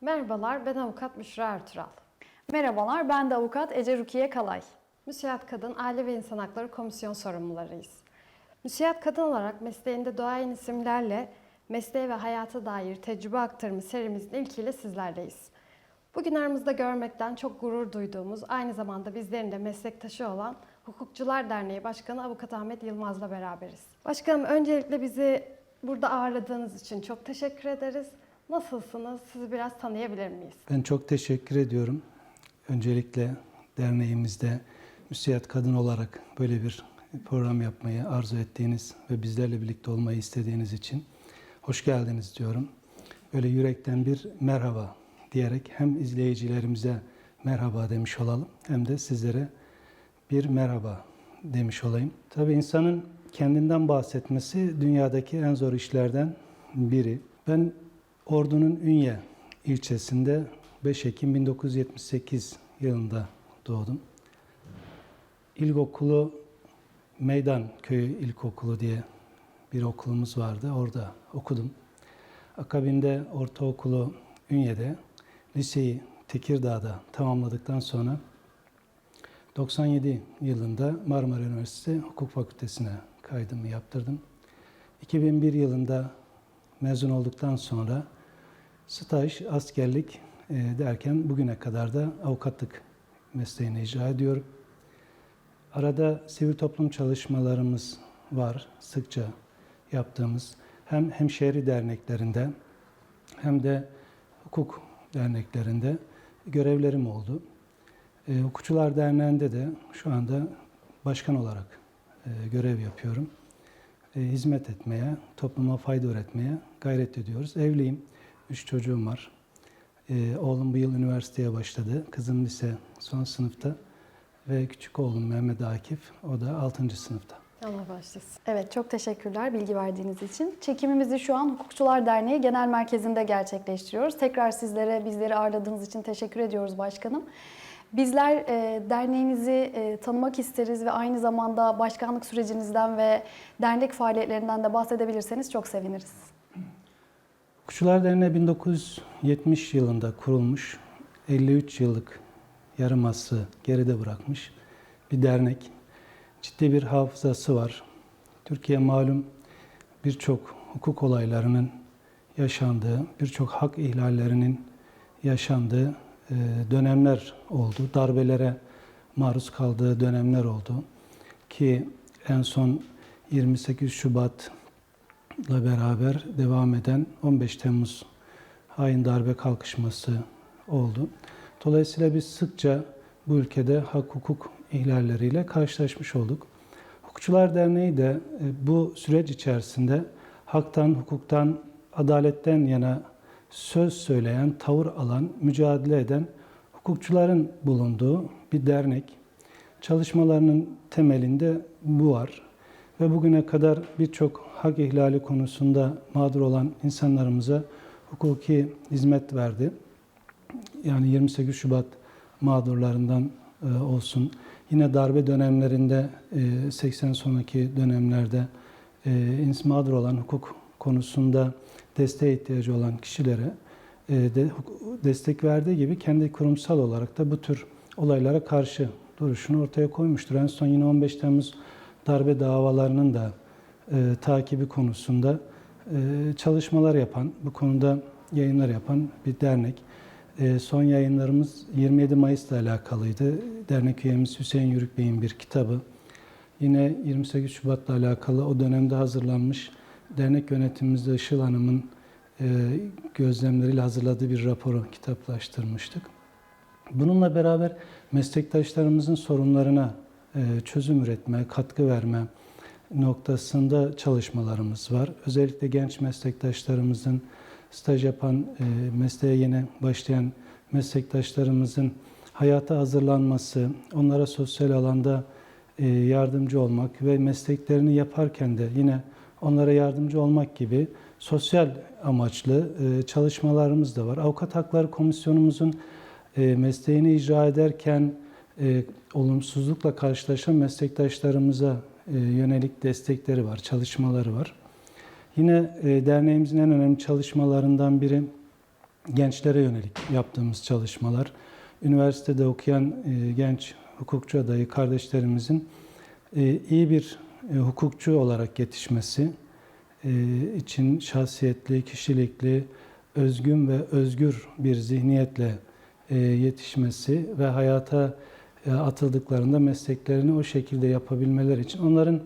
Merhabalar, ben avukat Büşra Ertuğral. Merhabalar, ben de avukat Ece Rukiye Kalay. Müsiyat Kadın Aile ve İnsan Hakları Komisyon sorumlularıyız. Müsiyat Kadın olarak mesleğinde doğayan isimlerle mesleğe ve hayata dair tecrübe aktarımı serimizin ilkiyle sizlerleyiz. Bugün aramızda görmekten çok gurur duyduğumuz, aynı zamanda bizlerin de meslektaşı olan Hukukçular Derneği Başkanı Avukat Ahmet Yılmaz'la beraberiz. Başkanım öncelikle bizi burada ağırladığınız için çok teşekkür ederiz. Nasılsınız? Sizi biraz tanıyabilir miyiz? Ben çok teşekkür ediyorum. Öncelikle derneğimizde müsiyat kadın olarak böyle bir program yapmayı arzu ettiğiniz ve bizlerle birlikte olmayı istediğiniz için hoş geldiniz diyorum. Böyle yürekten bir merhaba diyerek hem izleyicilerimize merhaba demiş olalım hem de sizlere bir merhaba demiş olayım. Tabii insanın kendinden bahsetmesi dünyadaki en zor işlerden biri. Ben Ordu'nun Ünye ilçesinde 5 Ekim 1978 yılında doğdum. İlkokulu Meydan Köyü İlkokulu diye bir okulumuz vardı. Orada okudum. Akabinde ortaokulu Ünye'de, liseyi Tekirdağ'da tamamladıktan sonra 97 yılında Marmara Üniversitesi Hukuk Fakültesine kaydımı yaptırdım. 2001 yılında mezun olduktan sonra staj, askerlik e, derken bugüne kadar da avukatlık mesleğini icra ediyorum. Arada sivil toplum çalışmalarımız var, sıkça yaptığımız. Hem hemşehri derneklerinde hem de hukuk derneklerinde görevlerim oldu. E, Hukukçular Derneği'nde de şu anda başkan olarak e, görev yapıyorum. E, hizmet etmeye, topluma fayda üretmeye gayret ediyoruz. Evliyim, üç çocuğum var. E, oğlum bu yıl üniversiteye başladı. Kızım lise son sınıfta ve küçük oğlum Mehmet Akif, o da 6. sınıfta. Allah başlasın. Evet, çok teşekkürler bilgi verdiğiniz için. Çekimimizi şu an Hukukçular Derneği Genel Merkezi'nde gerçekleştiriyoruz. Tekrar sizlere bizleri ağırladığınız için teşekkür ediyoruz başkanım. Bizler e, derneğinizi e, tanımak isteriz ve aynı zamanda başkanlık sürecinizden ve dernek faaliyetlerinden de bahsedebilirseniz çok seviniriz. Hukukçular Derneği 1970 yılında kurulmuş, 53 yıllık yarım asrı geride bırakmış bir dernek. Ciddi bir hafızası var. Türkiye malum birçok hukuk olaylarının yaşandığı, birçok hak ihlallerinin yaşandığı e, dönemler oldu. Darbelere maruz kaldığı dönemler oldu. Ki en son 28 Şubat ile beraber devam eden 15 Temmuz hain darbe kalkışması oldu. Dolayısıyla biz sıkça bu ülkede hak hukuk ihlalleriyle karşılaşmış olduk. Hukukçular Derneği de e, bu süreç içerisinde haktan, hukuktan, adaletten yana söz söyleyen, tavır alan, mücadele eden hukukçuların bulunduğu bir dernek. Çalışmalarının temelinde bu var. Ve bugüne kadar birçok hak ihlali konusunda mağdur olan insanlarımıza hukuki hizmet verdi. Yani 28 Şubat mağdurlarından e, olsun. Yine darbe dönemlerinde, e, 80 sonraki dönemlerde e, mağdur olan hukuk konusunda desteğe ihtiyacı olan kişilere e, de, destek verdiği gibi kendi kurumsal olarak da bu tür olaylara karşı duruşunu ortaya koymuştur. En son yine 15 Temmuz darbe davalarının da e, takibi konusunda e, çalışmalar yapan, bu konuda yayınlar yapan bir dernek. E, son yayınlarımız 27 Mayıs'la alakalıydı. Dernek üyemiz Hüseyin Yürük Bey'in bir kitabı. Yine 28 Şubat'la alakalı o dönemde hazırlanmış dernek yönetimimizde Işıl Hanım'ın e, gözlemleriyle hazırladığı bir raporu kitaplaştırmıştık. Bununla beraber meslektaşlarımızın sorunlarına çözüm üretme, katkı verme noktasında çalışmalarımız var. Özellikle genç meslektaşlarımızın, staj yapan, e, mesleğe yeni başlayan meslektaşlarımızın hayata hazırlanması, onlara sosyal alanda e, yardımcı olmak ve mesleklerini yaparken de yine onlara yardımcı olmak gibi sosyal amaçlı çalışmalarımız da var. Avukat Hakları Komisyonumuzun mesleğini icra ederken e, olumsuzlukla karşılaşan meslektaşlarımıza e, yönelik destekleri var, çalışmaları var. Yine e, derneğimizin en önemli çalışmalarından biri gençlere yönelik yaptığımız çalışmalar, üniversitede okuyan e, genç hukukçu adayı kardeşlerimizin e, iyi bir e, hukukçu olarak yetişmesi e, için şahsiyetli, kişilikli, özgün ve özgür bir zihniyetle e, yetişmesi ve hayata atıldıklarında mesleklerini o şekilde yapabilmeleri için onların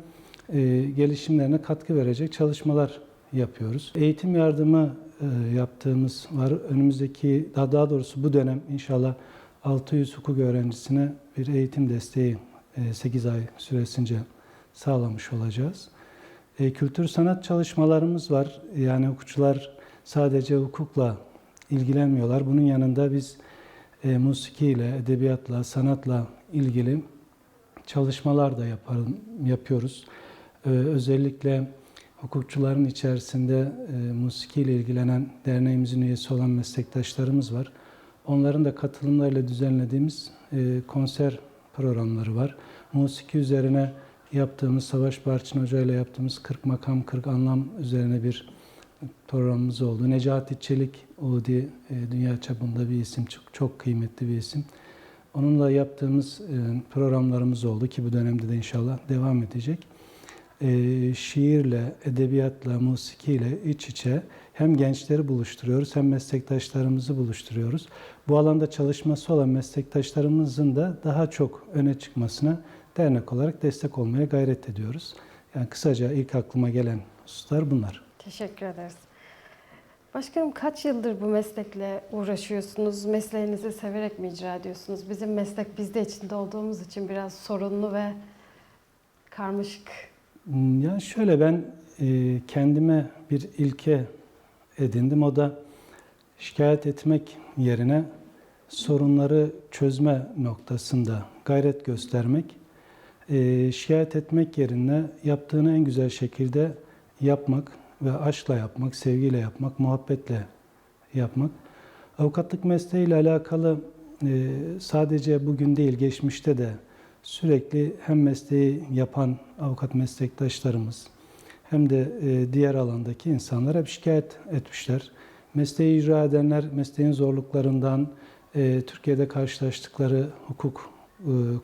e, gelişimlerine katkı verecek çalışmalar yapıyoruz. Eğitim yardımı e, yaptığımız var. Önümüzdeki, daha, doğrusu bu dönem inşallah 600 hukuk öğrencisine bir eğitim desteği e, 8 ay süresince sağlamış olacağız. E, kültür sanat çalışmalarımız var. Yani hukukçular sadece hukukla ilgilenmiyorlar. Bunun yanında biz e, musikiyle, edebiyatla, sanatla ilgili çalışmalar da yapalım, yapıyoruz. E, özellikle hukukçuların içerisinde e, musikiyle ilgilenen derneğimizin üyesi olan meslektaşlarımız var. Onların da katılımlarıyla düzenlediğimiz e, konser programları var. Musiki üzerine yaptığımız, Savaş Barçın Hoca ile yaptığımız 40 makam 40 anlam üzerine bir programımız oldu. Necati Çelik Udi e, dünya çapında bir isim, çok, çok kıymetli bir isim. Onunla yaptığımız e, programlarımız oldu ki bu dönemde de inşallah devam edecek. E, şiirle, edebiyatla, musikiyle iç içe hem gençleri buluşturuyoruz hem meslektaşlarımızı buluşturuyoruz. Bu alanda çalışması olan meslektaşlarımızın da daha çok öne çıkmasına dernek olarak destek olmaya gayret ediyoruz. Yani kısaca ilk aklıma gelen hususlar bunlar. Teşekkür ederiz. Başkanım kaç yıldır bu meslekle uğraşıyorsunuz? Mesleğinizi severek mi icra ediyorsunuz? Bizim meslek biz de içinde olduğumuz için biraz sorunlu ve karmaşık. Hmm, Ya şöyle ben e, kendime bir ilke edindim. O da şikayet etmek yerine sorunları çözme noktasında gayret göstermek. E, şikayet etmek yerine yaptığını en güzel şekilde yapmak ve aşkla yapmak, sevgiyle yapmak, muhabbetle yapmak. Avukatlık mesleğiyle alakalı e, sadece bugün değil, geçmişte de sürekli hem mesleği yapan avukat meslektaşlarımız hem de e, diğer alandaki insanlar hep şikayet etmişler. Mesleği icra edenler mesleğin zorluklarından, e, Türkiye'de karşılaştıkları hukuk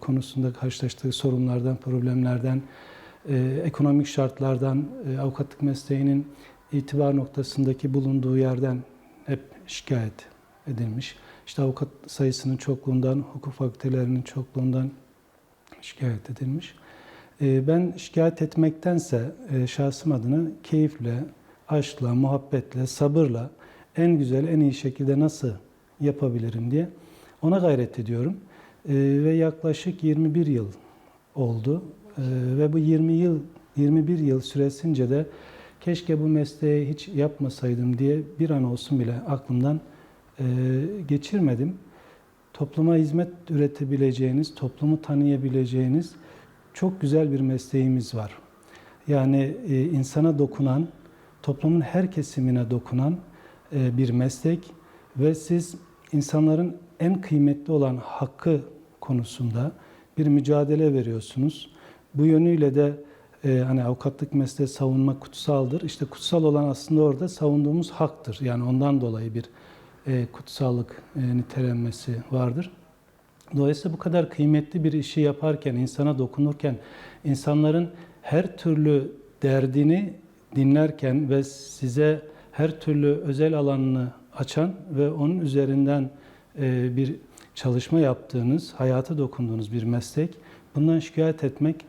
konusunda karşılaştığı sorunlardan, problemlerden, e, ekonomik şartlardan, e, avukatlık mesleğinin itibar noktasındaki bulunduğu yerden hep şikayet edilmiş. İşte avukat sayısının çokluğundan, hukuk fakültelerinin çokluğundan şikayet edilmiş. E, Ben şikayet etmektense e, şahsım adına keyifle, aşkla, muhabbetle, sabırla en güzel, en iyi şekilde nasıl yapabilirim diye ona gayret ediyorum. E, Ve yaklaşık 21 yıl oldu. E, Ve bu 20 yıl, 21 yıl süresince de keşke bu mesleği hiç yapmasaydım diye bir an olsun bile aklımdan e, geçirmedim topluma hizmet üretebileceğiniz, toplumu tanıyabileceğiniz çok güzel bir mesleğimiz var. Yani e, insana dokunan, toplumun her kesimine dokunan e, bir meslek ve siz insanların en kıymetli olan hakkı konusunda bir mücadele veriyorsunuz. Bu yönüyle de e, hani avukatlık mesleği savunma kutsaldır. İşte kutsal olan aslında orada savunduğumuz haktır. Yani ondan dolayı bir e, kutsallık e, nitelenmesi vardır. Dolayısıyla bu kadar kıymetli bir işi yaparken, insana dokunurken, insanların her türlü derdini dinlerken ve size her türlü özel alanını açan ve onun üzerinden e, bir çalışma yaptığınız, hayata dokunduğunuz bir meslek, bundan şikayet etmek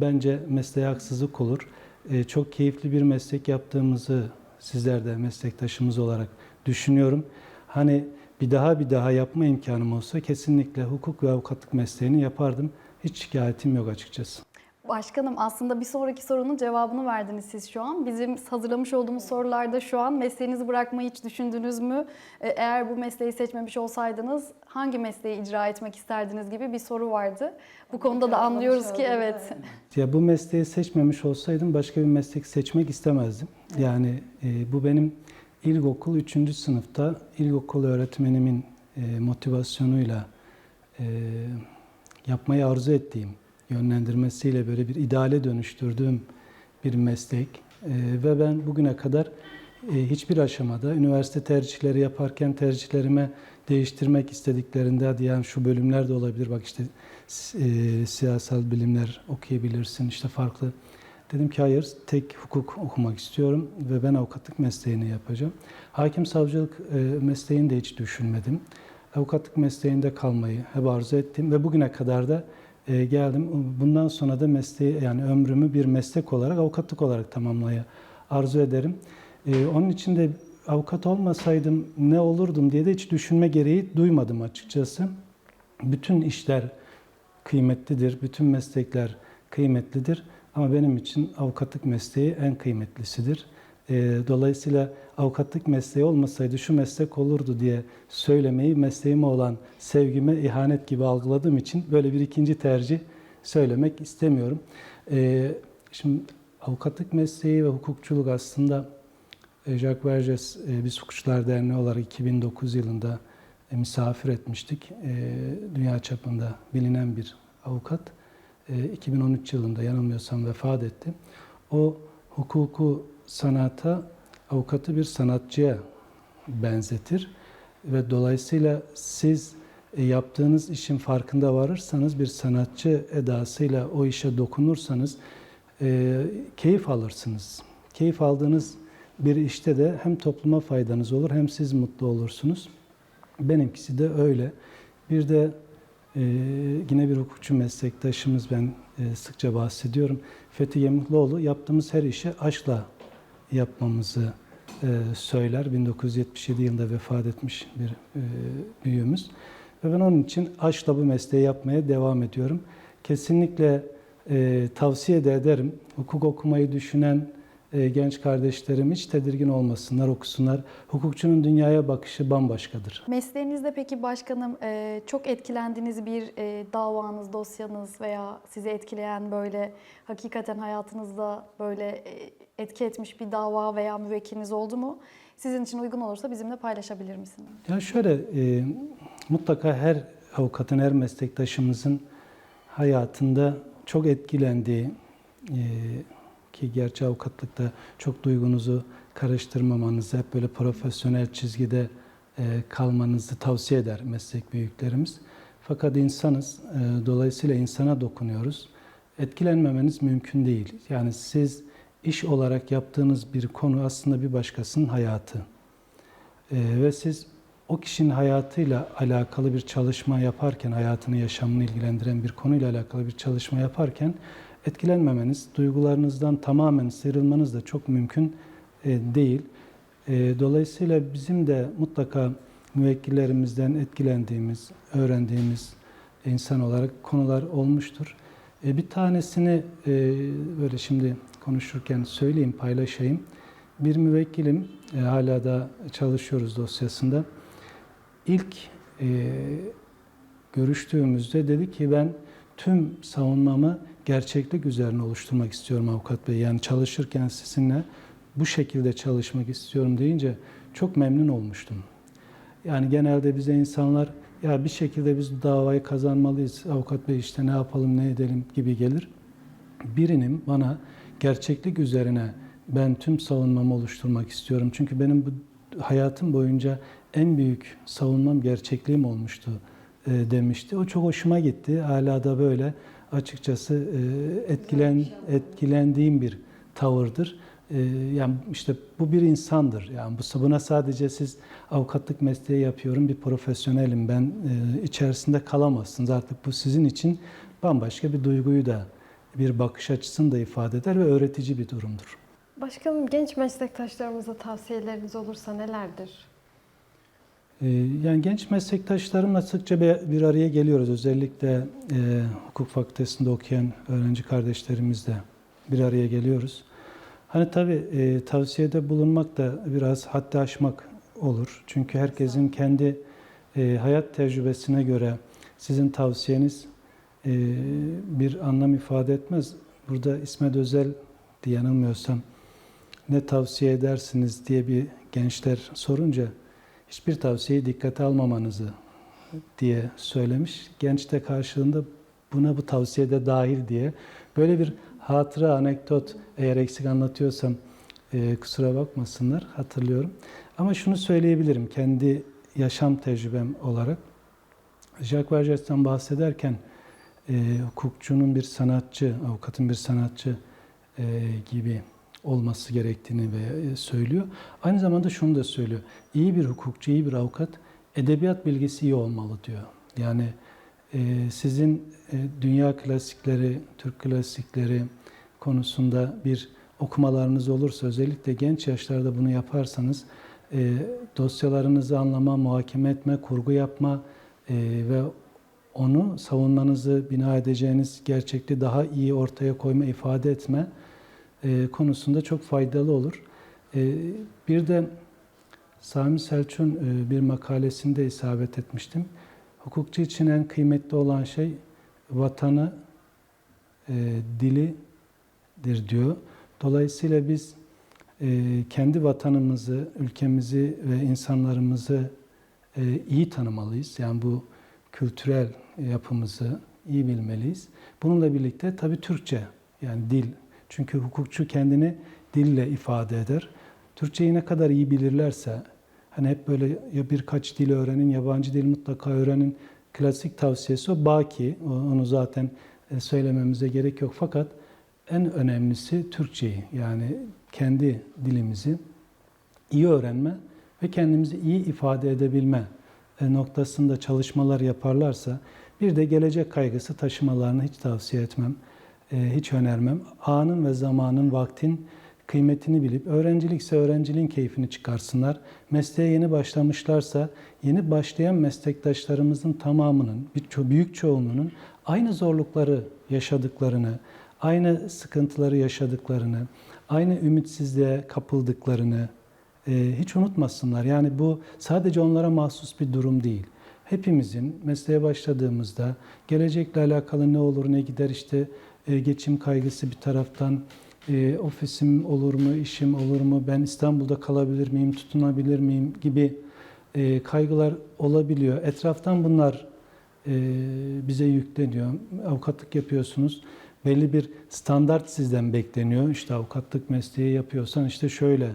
bence mesleğe haksızlık olur. E, çok keyifli bir meslek yaptığımızı sizler de meslektaşımız olarak düşünüyorum. Hani bir daha bir daha yapma imkanım olsa kesinlikle hukuk ve avukatlık mesleğini yapardım. Hiç şikayetim yok açıkçası. Başkanım aslında bir sonraki sorunun cevabını verdiniz siz şu an. Bizim hazırlamış olduğumuz sorularda şu an mesleğinizi bırakmayı hiç düşündünüz mü? E, Eğer bu mesleği seçmemiş olsaydınız hangi mesleği icra etmek isterdiniz gibi bir soru vardı. Bu konuda da anlıyoruz ki evet. Ya bu mesleği seçmemiş olsaydım başka bir meslek seçmek istemezdim. Yani e, bu benim ilkokul 3. sınıfta ilkokul öğretmenimin e, motivasyonuyla e, yapmayı arzu ettiğim, yönlendirmesiyle böyle bir ideale dönüştürdüğüm bir meslek. E, ve ben bugüne kadar e, hiçbir aşamada üniversite tercihleri yaparken tercihlerime değiştirmek istediklerinde hadi yani şu bölümler de olabilir bak işte e, siyasal bilimler okuyabilirsin işte farklı. Dedim ki hayır tek hukuk okumak istiyorum ve ben avukatlık mesleğini yapacağım. Hakim savcılık e, mesleğini de hiç düşünmedim. Avukatlık mesleğinde kalmayı hep arzu ettim ve bugüne kadar da e, geldim. Bundan sonra da mesleği yani ömrümü bir meslek olarak avukatlık olarak tamamlayı arzu ederim. E, onun için de avukat olmasaydım ne olurdum diye de hiç düşünme gereği duymadım açıkçası. Bütün işler kıymetlidir, bütün meslekler kıymetlidir ama benim için avukatlık mesleği en kıymetlisidir. E, dolayısıyla avukatlık mesleği olmasaydı şu meslek olurdu diye söylemeyi mesleğime olan sevgime ihanet gibi algıladığım için böyle bir ikinci tercih söylemek istemiyorum. E, şimdi avukatlık mesleği ve hukukçuluk aslında e, Jacques Verges e, biz Hukukçular Derneği olarak 2009 yılında e, misafir etmiştik. Dünya çapında bilinen bir avukat. E, 2013 yılında yanılmıyorsam vefat etti. O hukuku sanata, avukatı bir sanatçıya benzetir ve dolayısıyla siz e, yaptığınız işin farkında varırsanız bir sanatçı edasıyla o işe dokunursanız e, keyif alırsınız. Keyif aldığınız bir işte de hem topluma faydanız olur hem siz mutlu olursunuz. Benimkisi de öyle. Bir de e, yine bir hukukçu meslektaşımız ben e, sıkça bahsediyorum. Fethi Yemukluoğlu yaptığımız her işi aşkla yapmamızı e, söyler. 1977 yılında vefat etmiş bir e, büyüğümüz. Ve ben onun için aşkla bu mesleği yapmaya devam ediyorum. Kesinlikle e, tavsiye de ederim. Hukuk okumayı düşünen e, genç kardeşlerim hiç tedirgin olmasınlar, okusunlar. Hukukçunun dünyaya bakışı bambaşkadır. Mesleğinizde peki başkanım e, çok etkilendiğiniz bir e, davanız, dosyanız veya sizi etkileyen böyle hakikaten hayatınızda böyle e, etki etmiş bir dava veya müvekkiliniz oldu mu? Sizin için uygun olursa bizimle paylaşabilir misiniz? Ya şöyle, e, mutlaka her avukatın, her meslektaşımızın hayatında çok etkilendiği, e, ki gerçi avukatlıkta çok duygunuzu karıştırmamanızı, hep böyle profesyonel çizgide e, kalmanızı tavsiye eder meslek büyüklerimiz. Fakat insanız, e, dolayısıyla insana dokunuyoruz. Etkilenmemeniz mümkün değil. Yani siz iş olarak yaptığınız bir konu aslında bir başkasının hayatı. E, ve siz o kişinin hayatıyla alakalı bir çalışma yaparken, hayatını, yaşamını ilgilendiren bir konuyla alakalı bir çalışma yaparken etkilenmemeniz, duygularınızdan tamamen sıyrılmanız da çok mümkün e, değil. E, Dolayısıyla bizim de mutlaka müvekkillerimizden etkilendiğimiz, öğrendiğimiz insan olarak konular olmuştur. E, Bir tanesini e, böyle şimdi konuşurken söyleyeyim, paylaşayım. Bir müvekkilim, e, hala da çalışıyoruz dosyasında. İlk e, görüştüğümüzde dedi ki ben tüm savunmamı gerçeklik üzerine oluşturmak istiyorum avukat bey. Yani çalışırken sizinle bu şekilde çalışmak istiyorum deyince çok memnun olmuştum. Yani genelde bize insanlar ya bir şekilde biz davayı kazanmalıyız avukat bey işte ne yapalım ne edelim gibi gelir. Birinin bana gerçeklik üzerine ben tüm savunmamı oluşturmak istiyorum. Çünkü benim bu hayatım boyunca en büyük savunmam gerçekliğim olmuştu e, demişti. O çok hoşuma gitti. Hala da böyle açıkçası e, etkilen etkilendiğim bir tavırdır. E, yani işte bu bir insandır. Yani bu buna sadece siz avukatlık mesleği yapıyorum, bir profesyonelim ben e, içerisinde kalamazsınız. Artık bu sizin için bambaşka bir duyguyu da bir bakış açısını da ifade eder ve öğretici bir durumdur. Başkanım genç meslektaşlarımıza tavsiyeleriniz olursa nelerdir? Ee, Yani genç meslektaşlarımla sıkça bir araya geliyoruz. Özellikle e, hukuk fakültesinde okuyan öğrenci kardeşlerimizle bir araya geliyoruz. Hani tabii e, tavsiyede bulunmak da biraz haddi aşmak olur. Çünkü herkesin kendi e, hayat tecrübesine göre sizin tavsiyeniz bir anlam ifade etmez. Burada İsmet Özel diye yanılmıyorsam ne tavsiye edersiniz diye bir gençler sorunca hiçbir tavsiyeyi dikkate almamanızı diye söylemiş. Genç de karşılığında buna bu tavsiyede dahil diye böyle bir hatıra, anekdot eğer eksik anlatıyorsam E, kusura bakmasınlar hatırlıyorum. Ama şunu söyleyebilirim kendi yaşam tecrübem olarak. Jacques Verges'ten bahsederken e, hukukçunun bir sanatçı, avukatın bir sanatçı e, gibi olması gerektiğini ve e, söylüyor. Aynı zamanda şunu da söylüyor. İyi bir hukukçu, iyi bir avukat edebiyat bilgisi iyi olmalı diyor. Yani e, sizin e, dünya klasikleri, Türk klasikleri konusunda bir okumalarınız olursa özellikle genç yaşlarda bunu yaparsanız e, dosyalarınızı anlama, muhakeme etme, kurgu yapma e, ve onu savunmanızı bina edeceğiniz gerçekliği daha iyi ortaya koyma, ifade etme e, konusunda çok faydalı olur. E, bir de Sami Selçuk'un e, bir makalesinde isabet etmiştim. Hukukçu için en kıymetli olan şey vatanı, e, dilidir diyor. Dolayısıyla biz e, kendi vatanımızı, ülkemizi ve insanlarımızı e, iyi tanımalıyız. Yani bu kültürel yapımızı iyi bilmeliyiz. Bununla birlikte tabii Türkçe yani dil. Çünkü hukukçu kendini dille ifade eder. Türkçeyi ne kadar iyi bilirlerse, hani hep böyle ya birkaç dil öğrenin, yabancı dil mutlaka öğrenin. Klasik tavsiyesi o. Baki, onu zaten e, söylememize gerek yok. Fakat en önemlisi Türkçeyi yani kendi dilimizi iyi öğrenme ve kendimizi iyi ifade edebilme e, noktasında çalışmalar yaparlarsa bir de gelecek kaygısı taşımalarını hiç tavsiye etmem, e, hiç önermem. Anın ve zamanın, vaktin kıymetini bilip öğrencilikse öğrenciliğin keyfini çıkarsınlar. Mesleğe yeni başlamışlarsa yeni başlayan meslektaşlarımızın tamamının, bir büyük çoğunluğunun aynı zorlukları yaşadıklarını, aynı sıkıntıları yaşadıklarını, aynı ümitsizliğe kapıldıklarını e, hiç unutmasınlar. Yani bu sadece onlara mahsus bir durum değil. Hepimizin mesleğe başladığımızda gelecekle alakalı ne olur ne gider işte e, geçim kaygısı bir taraftan, e, ofisim olur mu, işim olur mu, ben İstanbul'da kalabilir miyim, tutunabilir miyim gibi e, kaygılar olabiliyor. Etraftan bunlar bize yükleniyor. Avukatlık yapıyorsunuz. Belli bir standart sizden bekleniyor. İşte avukatlık mesleği yapıyorsan işte şöyle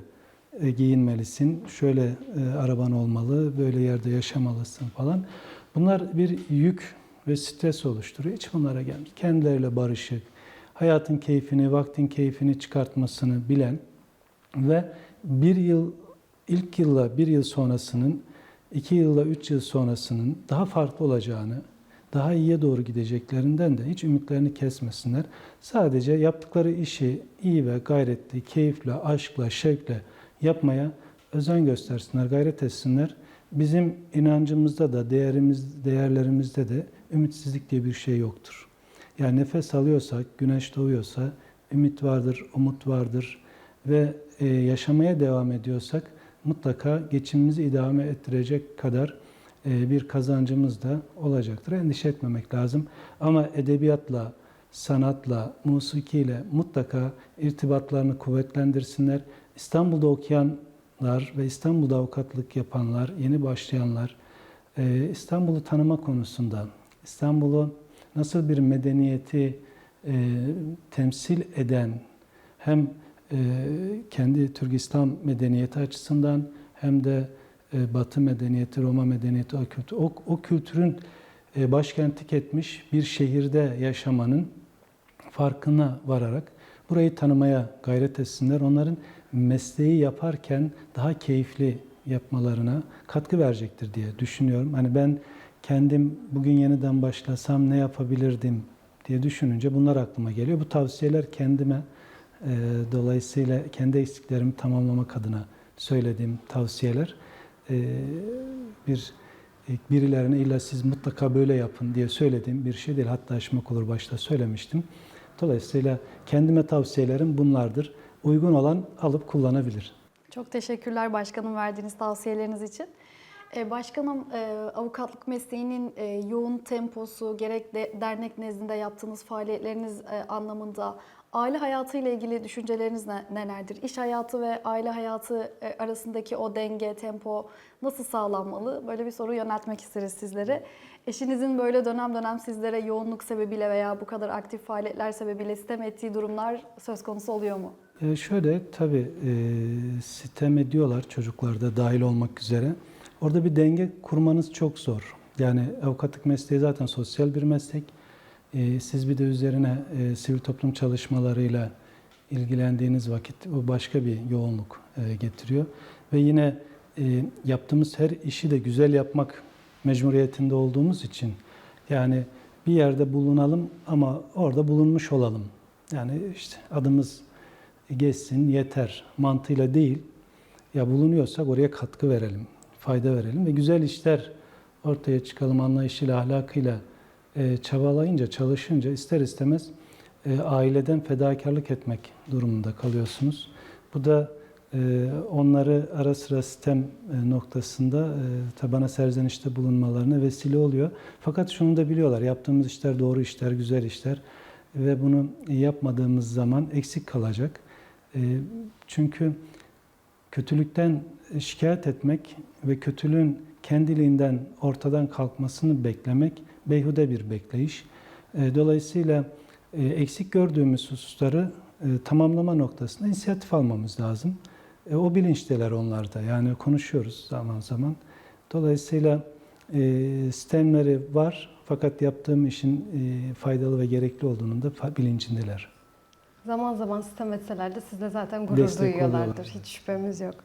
giyinmelisin, şöyle e, araban olmalı, böyle yerde yaşamalısın falan. Bunlar bir yük ve stres oluşturuyor. Hiç bunlara gelmiş. Kendileriyle barışık, hayatın keyfini, vaktin keyfini çıkartmasını bilen ve bir yıl, ilk yılla bir yıl sonrasının, iki yılla üç yıl sonrasının daha farklı olacağını, daha iyiye doğru gideceklerinden de hiç ümitlerini kesmesinler. Sadece yaptıkları işi iyi ve gayretli, keyifle, aşkla, şevkle yapmaya özen göstersinler, gayret etsinler. Bizim inancımızda da, değerimiz, değerlerimizde de ümitsizlik diye bir şey yoktur. Yani nefes alıyorsak, güneş doğuyorsa ümit vardır, umut vardır ve e, yaşamaya devam ediyorsak mutlaka geçimimizi idame ettirecek kadar e, bir kazancımız da olacaktır. Endişe etmemek lazım. Ama edebiyatla, sanatla, musikiyle mutlaka irtibatlarını kuvvetlendirsinler. İstanbul'da okuyanlar ve İstanbul'da avukatlık yapanlar, yeni başlayanlar e, İstanbul'u tanıma konusunda, İstanbul'u nasıl bir medeniyeti e, temsil eden hem e, kendi Türk İslam medeniyeti açısından hem de Batı medeniyeti, Roma medeniyeti, o, kültür, o, o kültürün başkentlik etmiş bir şehirde yaşamanın farkına vararak burayı tanımaya gayret etsinler. Onların mesleği yaparken daha keyifli yapmalarına katkı verecektir diye düşünüyorum. Hani ben kendim bugün yeniden başlasam ne yapabilirdim diye düşününce bunlar aklıma geliyor. Bu tavsiyeler kendime e, dolayısıyla kendi eksiklerimi tamamlamak adına söylediğim tavsiyeler e, bir e, birilerine illa siz mutlaka böyle yapın diye söylediğim bir şey değil. Hatta aşmak olur başta söylemiştim. Dolayısıyla kendime tavsiyelerim bunlardır. Uygun olan alıp kullanabilir. Çok teşekkürler başkanım verdiğiniz tavsiyeleriniz için. Ee, Başkanım, e, avukatlık mesleğinin e, yoğun temposu, gerek de dernek nezdinde yaptığınız faaliyetleriniz e, anlamında Aile hayatı ile ilgili düşünceleriniz ne- nelerdir? İş hayatı ve aile hayatı e, arasındaki o denge, tempo nasıl sağlanmalı? Böyle bir soru yöneltmek isteriz sizlere. Eşinizin böyle dönem dönem sizlere yoğunluk sebebiyle veya bu kadar aktif faaliyetler sebebiyle sitem ettiği durumlar söz konusu oluyor mu? E, şöyle tabii e, sitem ediyorlar çocuklar da dahil olmak üzere. Orada bir denge kurmanız çok zor. Yani avukatlık mesleği zaten sosyal bir meslek. E, siz bir de üzerine e, sivil toplum çalışmalarıyla ilgilendiğiniz vakit o başka bir yoğunluk e, getiriyor. Ve yine e, yaptığımız her işi de güzel yapmak mecburiyetinde olduğumuz için yani bir yerde bulunalım ama orada bulunmuş olalım. Yani işte adımız geçsin yeter mantığıyla değil. Ya bulunuyorsak oraya katkı verelim, fayda verelim ve güzel işler ortaya çıkalım anlayışıyla, ahlakıyla e, çabalayınca, çalışınca ister istemez e, aileden fedakarlık etmek durumunda kalıyorsunuz. Bu da e, onları ara sıra sistem e, noktasında e, tabana serzenişte bulunmalarına vesile oluyor. Fakat şunu da biliyorlar, yaptığımız işler doğru işler, güzel işler ve bunu yapmadığımız zaman eksik kalacak. E, çünkü kötülükten şikayet etmek ve kötülüğün kendiliğinden ortadan kalkmasını beklemek beyhude bir bekleyiş. E, Dolayısıyla e, eksik gördüğümüz hususları e, tamamlama noktasında inisiyatif almamız lazım. E, O bilinçteler onlarda. Yani konuşuyoruz zaman zaman. Dolayısıyla sistemleri var fakat yaptığım işin faydalı ve gerekli olduğunun da bilincindeler. Zaman zaman sitem etseler de sizle zaten gurur Destek duyuyorlardır. oluyorlar. Hiç şüphemiz yok.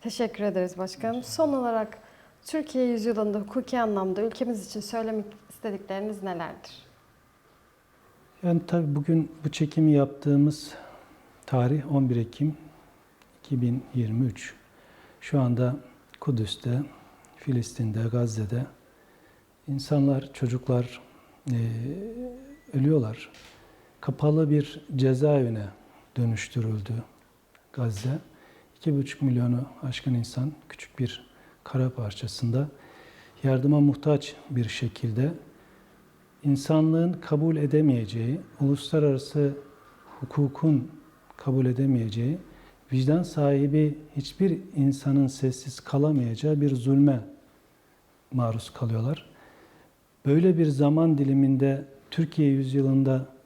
Teşekkür ederiz başkanım. Son olarak Türkiye yüzyılında hukuki anlamda ülkemiz için söylemek istedikleriniz nelerdir? Yani tabii bugün bu çekimi yaptığımız tarih 11 Ekim 2023. Şu anda Kudüs'te, Filistin'de, Gazze'de insanlar, çocuklar eee, ölüyorlar. Kapalı bir cezaevine dönüştürüldü Gazze. 2,5 milyonu aşkın insan küçük bir kara parçasında yardıma muhtaç bir şekilde insanlığın kabul edemeyeceği, uluslararası hukukun kabul edemeyeceği, vicdan sahibi hiçbir insanın sessiz kalamayacağı bir zulme maruz kalıyorlar. Böyle bir zaman diliminde Türkiye yüzyılında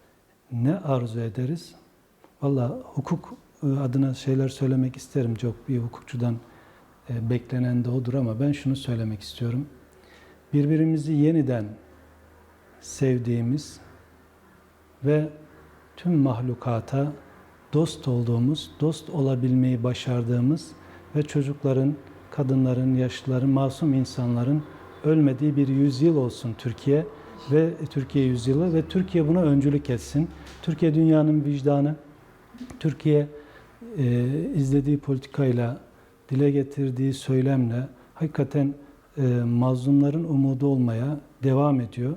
ne arzu ederiz? Valla hukuk e, adına şeyler söylemek isterim. Çok bir hukukçudan e, beklenen de odur ama ben şunu söylemek istiyorum. Birbirimizi yeniden sevdiğimiz ve tüm mahlukata dost olduğumuz, dost olabilmeyi başardığımız ve çocukların, kadınların, yaşlıların, masum insanların ölmediği bir yüzyıl olsun Türkiye ve Türkiye yüzyılı ve Türkiye buna öncülük etsin. Türkiye dünyanın vicdanı, Türkiye e, izlediği politikayla, dile getirdiği söylemle hakikaten e, mazlumların umudu olmaya devam ediyor.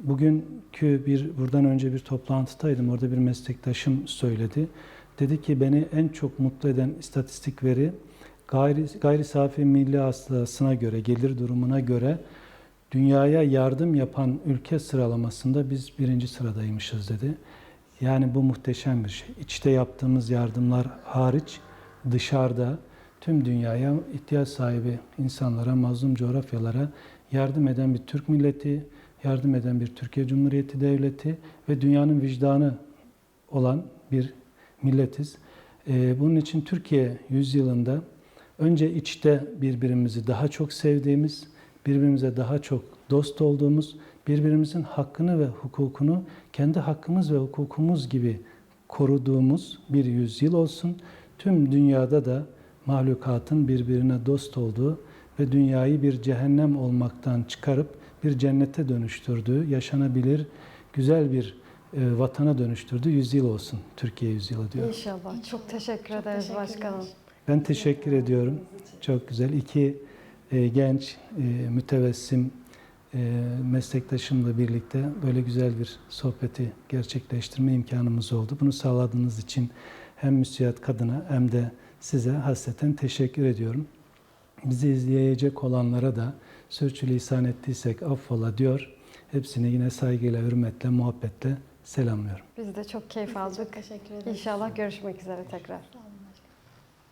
Bugünkü bir buradan önce bir toplantıdaydım. Orada bir meslektaşım söyledi. Dedi ki beni en çok mutlu eden istatistik veri gayri, gayri safi milli hasılasına göre, gelir durumuna göre dünyaya yardım yapan ülke sıralamasında biz birinci sıradaymışız dedi. Yani bu muhteşem bir şey. İçte yaptığımız yardımlar hariç dışarıda tüm dünyaya ihtiyaç sahibi insanlara, mazlum coğrafyalara yardım eden bir Türk milleti, yardım eden bir Türkiye Cumhuriyeti Devleti ve dünyanın vicdanı olan bir milletiz. Ee, bunun için Türkiye yüzyılında önce içte birbirimizi daha çok sevdiğimiz, birbirimize daha çok dost olduğumuz, birbirimizin hakkını ve hukukunu kendi hakkımız ve hukukumuz gibi koruduğumuz bir yüzyıl olsun. Tüm dünyada da mahlukatın birbirine dost olduğu ve dünyayı bir cehennem olmaktan çıkarıp bir cennete dönüştürdüğü, yaşanabilir, güzel bir e, vatana dönüştürdüğü yüzyıl olsun. Türkiye yüzyılı diyor. İnşallah. Çok teşekkür Çok ederiz teşekkür başkanım. Ben teşekkür ediyorum. Çok güzel. İki e, genç, e, mütevessim e, meslektaşımla birlikte böyle güzel bir sohbeti gerçekleştirme imkanımız oldu. Bunu sağladığınız için hem müsiyat kadına hem de size hasreten teşekkür ediyorum. Bizi izleyecek olanlara da sürçülisan ettiysek affola diyor. Hepsini yine saygıyla, hürmetle, muhabbetle selamlıyorum. Biz de çok keyif aldık. Çok teşekkür ederiz. İnşallah görüşmek üzere tekrar. Sağ olun.